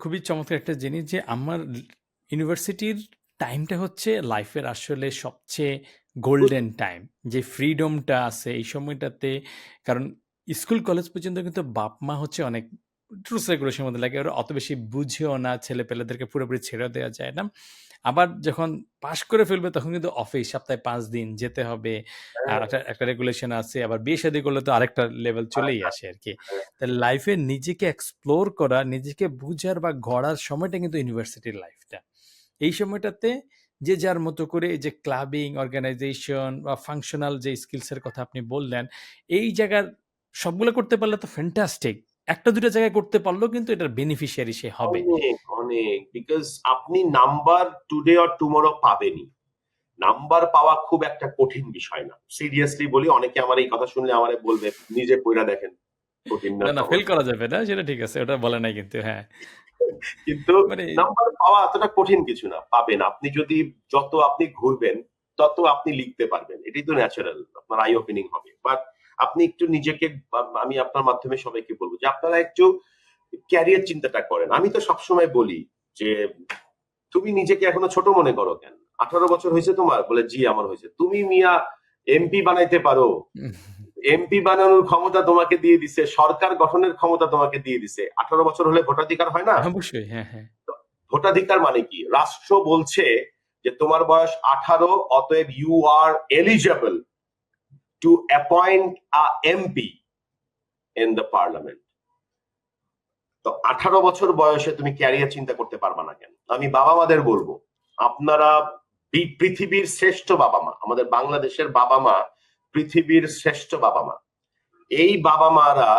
খুবই চমৎকার একটা জিনিস যে আমার ইউনিভার্সিটির টাইমটা হচ্ছে লাইফের আসলে সবচেয়ে গোল্ডেন টাইম। যে ফ্রিডমটা আছে এই সময়টাতে, কারণ স্কুল, কলেজ পর্যন্ত কিন্তু বাপ মা হচ্ছে অনেক রুলস রেগুলেশনের মধ্যে লাগে ওরা অত বেশি বুঝেও না ছেলে পেলেদেরকে পুরোপুরি ছেড়ে দেওয়া যায় না আবার যখন পাশ করে ফেলবে তখন কিন্তু অফিস সপ্তাহে পাঁচ দিন যেতে হবে আর হ্যাঁ। একটা একটা রেগুলেশন আছে আবার বিয়ে শাদী করলে তো আরেকটা লেভেল চলেই আসে আর কি। তাহলে লাইফে নিজেকে এক্সপ্লোর করা নিজেকে বুঝার বা গড়ার সময়টা কিন্তু ইউনিভার্সিটির লাইফটা এই সময়টাতে যে যার মতো করে এই যে ক্লাবিং অর্গানাইজেশন বা ফাংশনাল যে স্কিলসের কথা আপনি বললেন এই জায়গার সবগুলো করতে পারলে তো ফ্যান্টাস্টিক একটা দুটো জায়গায় করতে পারলেও কিন্তু এটার বেনিফিশিয়ারি সে হবে। অনেক অনেক বিকজ আপনি নাম্বার টুডে অর টুমোরো পাবেনই। নাম্বার পাওয়া খুব একটা কঠিন বিষয় না। সিরিয়াসলি বলি অনেকে আমার এই কথা শুনলে আমারে বলবে নিজে পয়রা দেখেন। কঠিন না না ফেল করা যাবে না সেটা ঠিক আছে ওটা বলে নাই কিন্তু হ্যাঁ। কিন্তু মানে নাম্বার পাওয়া এতটা কঠিন কিছু না পাবেন। আপনি যদি যত আপনি ঘুরবেন তত আপনি লিখতে পারবেন। এটাই তো ন্যাচারাল আপনার আই ওপেনিং হবে। বাট আপনি একটু নিজেকে আমি আপনার মাধ্যমে সবাইকে বলব যে আপনারা একটু ক্যারিয়ার চিন্তাটা করেন। আমি তো সবসময় বলি যে তুমি নিজেকে এখনও ছোট মনে করো কেন? আঠারো বছর হয়েছে তোমার বলে জি আমার হয়েছে। তুমি মিয়া এমপি বানাইতে পারো। এমপি বানানোর ক্ষমতা তোমাকে দিয়ে দিছে সরকার গঠনের ক্ষমতা তোমাকে দিয়ে দিছে। আঠারো বছর হলে ভোটাধিকার হয় না? অবশ্যই হ্যাঁ হ্যাঁ। ভোটাধিকার মানে কি? রাষ্ট্র বলছে যে তোমার বয়স আঠারো অতএব you are eligible to appoint a MP in the parliament তো আঠারো বছর বয়সে তুমি ক্যারিয়ার চিন্তা করতে পারবা না কেন? আমি বাবা মাদের বলব, আপনারা পৃথিবীর শ্রেষ্ঠ বাবা মা আমাদের বাংলাদেশের বাবা মা পৃথিবীর শ্রেষ্ঠ বাবা মা এই বাবা মারা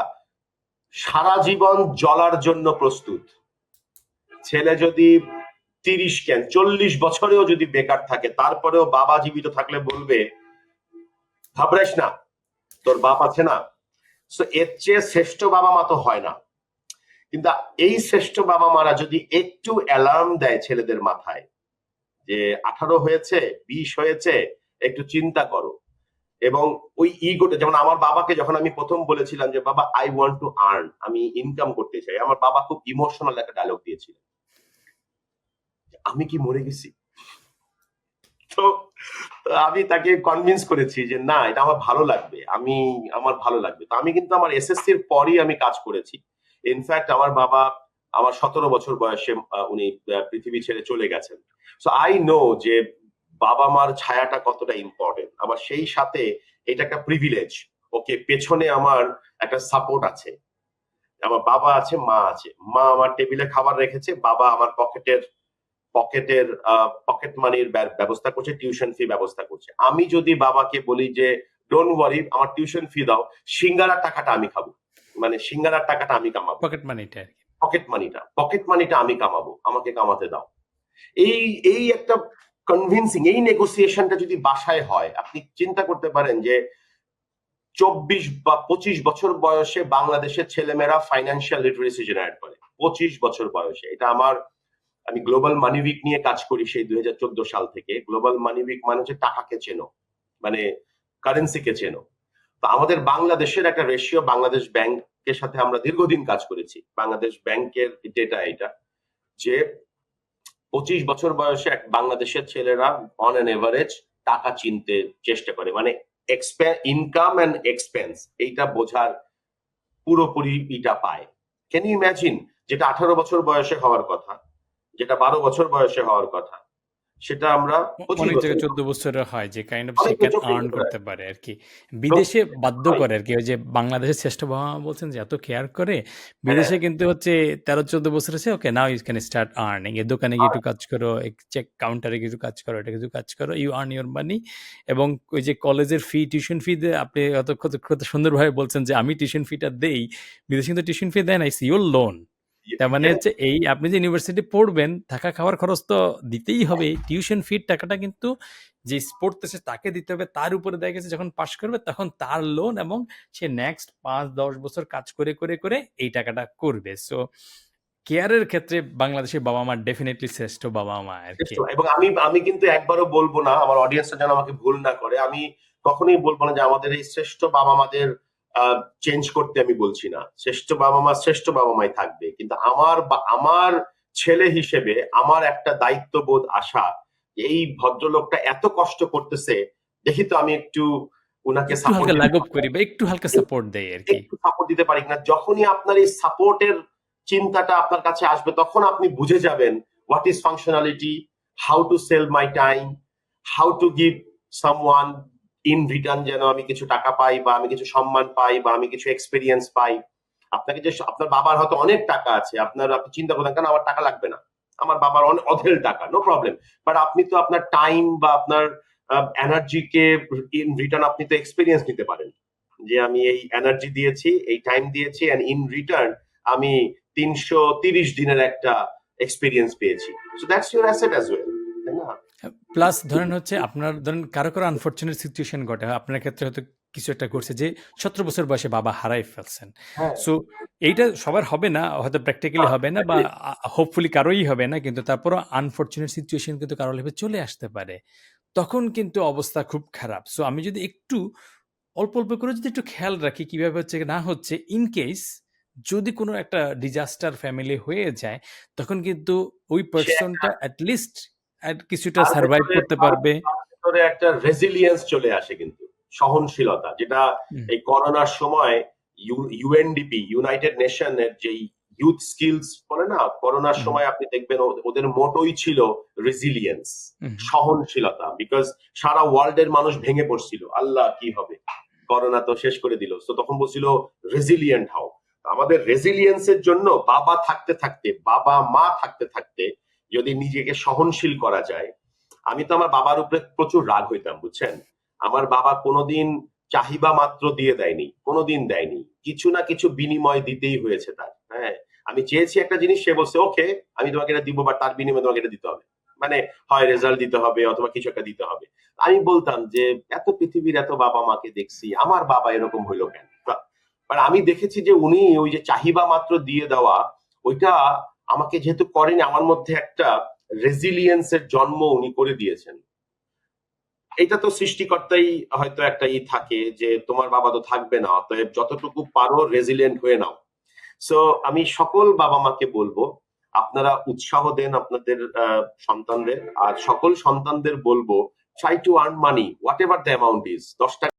সারা জীবন জ্বলার জন্য প্রস্তুত। ছেলে যদি তিরিশ কেন, চল্লিশ বছরেও যদি বেকার থাকে, তারপরেও বাবা জীবিত থাকলে বলবে ঘাবড়াইস না, তোর বাপ আছে না। তো এর চেয়ে শ্রেষ্ঠ বাবা মা তো হয় না। কিন্তু এই শ্রেষ্ঠ বাবা মারা যদি একটু অ্যালার্ম দেয় ছেলেদের মাথায় যে আঠারো হয়েছে, বিশ হয়েছে, একটু চিন্তা করো। এবং ওই ইগোটা যেমন আমার বাবাকে যখন আমি প্রথম বলেছিলাম যে, বাবা আই ওয়ান্ট টু আর্ন আমি ইনকাম করতে চাই। আমার বাবা খুব ইমোশনাল একটা ডায়লগ দিয়েছিলেন। আমি কি মরে গেছি? তো আমি তাকে কনভিন্স করেছি যে, না, এটা আমার ভালো লাগবে। আমি, আমার ভালো লাগবে। তো আমি কিন্তু আমার এসএসসির পরই আমি কাজ করেছি। ইনফ্যাক্ট আমার বাবা আমার সতেরো বছর বয়সে উনি পৃথিবী ছেড়ে চলে গেছেন। সো আই নো যে বাবা মার ছায়াটা কতটা ইম্পর্টেন্ট আবার সেই সাথে এটা একটা প্রিভিলেজ ওকে পেছনে আমার একটা সাপোর্ট আছে। আমার বাবা আছে, মা আছে। মা আমার টেবিলে খাবার রেখেছে, বাবা আমার পকেটের পকেটের পকেট মানির ব্যবস্থা করছে টিউশন ফি ব্যবস্থা করছে। আমি যদি বাবাকে বলি যে ডোন্ট ওয়ারি আমার টিউশন ফি দাও সিঙ্গারার টাকাটা আমি খাব। মানে সিঙ্গারার টাকাটা আমি কামাবো। পকেট মানিটা পকেট মানিটা পকেট মানিটা আমি কামাবো আমাকে কামাতে দাও। এই এই একটা কনভিন্সিং এই নেগোসিয়েশনটা যদি বাসায় হয় আপনি চিন্তা করতে পারেন যে চব্বিশ বা পঁচিশ বছর বয়সে বাংলাদেশের ছেলেমেয়েরা ফাইন্যান্সিয়াল লিটারেসি জেনারেট করে। পঁচিশ বছর বয়সে এটা আমার আমি গ্লোবাল মানি উইক নিয়ে কাজ করি সেই দুই হাজার চোদ্দ সাল থেকে। গ্লোবাল মানি উইক মানে হচ্ছে টাকাকে চেনো মানে কারেন্সিকে চেনো। তো আমাদের বাংলাদেশের একটা রেশিও বাংলাদেশ ব্যাংকের সাথে আমরা দীর্ঘদিন কাজ করেছি। বাংলাদেশ ব্যাংকের ডেটা এটা, যে পঁচিশ বছর বয়সে এক বাংলাদেশের ছেলেরা অন অ্যান এভারেজ টাকা চিনতে চেষ্টা করে। মানে ইনকাম অ্যান্ড এক্সপেন্স এইটা বোঝার পুরোপুরি ইটা পায়। ক্যান ইউ ইম্যাজিন যেটা আঠারো বছর বয়সে হওয়ার কথা যেটা বারো বছর বয়সে হওয়ার কথা সেটা আমরা অনেক জায়গায় চোদ্দ বছরের হয় যে কাইন্ড অফ সে ক্যান আর্ন করতে পারে। আর কি। বিদেশে বাধ্য করে আর কি ওই যে বাংলাদেশের শ্রেষ্ঠ বাবা বলছেন যে এত কেয়ার করে? হ্যাঁ। বিদেশে কিন্তু হচ্ছে তেরো চোদ্দ বছর আছে okay now you can start earning এর দোকানে গিয়ে একটু কাজ করো চেক কাউন্টারে কিছু কাজ করো এটা কিছু কাজ করো ইউ আর্ন ইউর মানি এবং ওই যে কলেজের ফি টিউশন ফি দিয়ে আপনি কত সুন্দরভাবে বলছেন যে আমি টিউশন ফিটা দেই। বিদেশে কিন্তু টিউশন ফি দেয় না ইস ইউর লোন তার মানে হচ্ছে এই আপনি যে ইউনিভার্সিটি পড়বেন থাকা খাওয়ার খরচ তো দিতেই হবে। টিউশন ফির টাকাটা কিন্তু যে পড়তেছে তাকে দিতে হবে। তার উপরে দেখা গেছে যখন পাশ করবে তখন তার লোন এবং সে নেক্সট পাঁচ দশ বছর কাজ করে করে করে এই টাকাটা করবে। সো কেয়ারের ক্ষেত্রে বাংলাদেশের বাবা মা ডেফিনেটলি শ্রেষ্ঠ বাবা মা আর কি। এবং আমি আমি কিন্তু একবারও বলব না আমার অডিয়েন্সটা যেন আমাকে ভুল না করে। আমি কখনোই বলব না যে আমাদের এই শ্রেষ্ঠ বাবা মাদের চেঞ্জ করতে আমি বলছি না। শ্রেষ্ঠ বাবা মা শ্রেষ্ঠ বাবা মাই থাকবে। কিন্তু আমার বা- আমার ছেলে হিসেবে আমার একটা দায়িত্ববোধ আসা এই ভদ্রলোকটা এত কষ্ট করতেছে দেখি তো আমি একটু উনাকে সাপোর্ট হালকা লাঘব করি বা একটু হালকা সাপোর্ট দেয় আর কি। একটু সাপোর্ট দিতে পারি কিনা যখনই আপনার এই সাপোর্টের চিন্তাটা আপনার কাছে আসবে তখন আপনি বুঝে যাবেন what is functionality how to sell my time how to give someone in return যেন আমি কিছু টাকা পাই বা আমি কিছু সম্মান পাই বা আমি কিছু এক্সপিরিয়েন্স পাই। আপনাকে যে আপনার বাবার হয়তো অনেক টাকা আছে, আপনার আপনি চিন্তা করেন, কেন আমার টাকা লাগবে না? আমার বাবার অনেক অধেল টাকা নো প্রবলেম বাট আপনি তো আপনার টাইম বা আপনার এনার্জিকে ইন রিটার্ন আপনি তো এক্সপিরিয়েন্স নিতে পারেন। যে আমি এই এনার্জি দিয়েছি, এই টাইম দিয়েছি এন্ড ইন রিটার্ন আমি তিনশো তিরিশ দিনের একটা এক্সপিরিয়েন্স পেয়েছি। So that's your asset as well plus ধরেন হচ্ছে আপনার ধরেন কারও কারও আনফর্চুনেট সিচুয়েশন ঘটে আপনার ক্ষেত্রে হয়তো কিছু একটা ঘটছে যে সতেরো বছর বয়সে বাবা হারাই ফেলছেন। হ্যাঁ। সো এইটা সবার হবে না হয়তো প্র্যাকটিক্যালি হবে না বা হোপফুলি কারোই হবে না কিন্তু তারপরও আনফর্চুনেট সিচুয়েশন কিন্তু কারও লাইফে চলে আসতে পারে। তখন কিন্তু অবস্থা খুব খারাপ। সো আমি যদি একটু অল্প অল্প করে যদি একটু খেয়াল রাখি কীভাবে হচ্ছে না হচ্ছে ইন কেস যদি কোনো একটা ডিজাস্টার ফ্যামিলি হয়ে যায় তখন কিন্তু ওই পার্সনটা অ্যাটলিস্ট কিছুটা সার্ভাইভ করতে পারবে। একটা রেজিলিয়েন্স চলে আসে কিন্তু সহনশীলতা যেটা এই করোনার সময় ইউএনডিপি ইউনাইটেড নেশনের যে ইউথ স্কিলস বলে না করোনার সময় আপনি দেখবেন ওদের মোটোই ছিল রেজিলিয়েন্স সহনশীলতা বিকজ সারা ওয়ার্ল্ডের মানুষ ভেঙে পড়ছিল। আল্লাহ কি হবে? করোনা তো শেষ করে দিল। তো তখন বলছিল রেজিলিয়েন্ট হও। আমাদের রেজিলিয়েন্সের জন্য বাবা থাকতে থাকতে বাবা মা থাকতে থাকতে যদি নিজেকে সহনশীল করা যায়, আমি তো আমার বাবার উপরে প্রচুর রাগ হইতাম, বুঝছেন? আমার বাবা কোনোদিন চাহিবা মাত্র দিয়ে দেয়নি, কোনোদিন দেয়নি। কিছু না কিছু বিনিময় দিতেই হয়েছে তার হ্যাঁ? আমি চেয়েছি একটা জিনিস, সে বলছে, ওকে, আমি তোমাকে এটা দিব বা তার বিনিময়ে তোমাকে এটা দিতে হবে। মানে হয় রেজাল্ট দিতে হবে, অথবা কিছু একটা দিতে হবে। আমি বলতাম যে, এত পৃথিবীর এত বাবা মাকে দেখছি, আমার বাবা এরকম হইল কেন? আমি দেখেছি যে উনি ওই যে চাহিবা মাত্র দিয়ে দেওয়া, ওইটা আমাকে যেহেতু করেনি, আমার মধ্যে একটা রেজিলিয়েন্সের জন্ম উনি করে দিয়েছেন। এটা তো সৃষ্টিকর্তাই হয়তো একটা ই থাকে যে তোমার বাবা তো থাকবে না, অতএব যতটুকু পারো রেজিলিয়েন্ট হয়ে নাও। সো আমি সকল বাবা মাকে বলব, আপনারা উৎসাহ দেন আপনাদের সন্তানদের, আর সকল সন্তানদের বলব try to earn money whatever the amount is দশ টাকা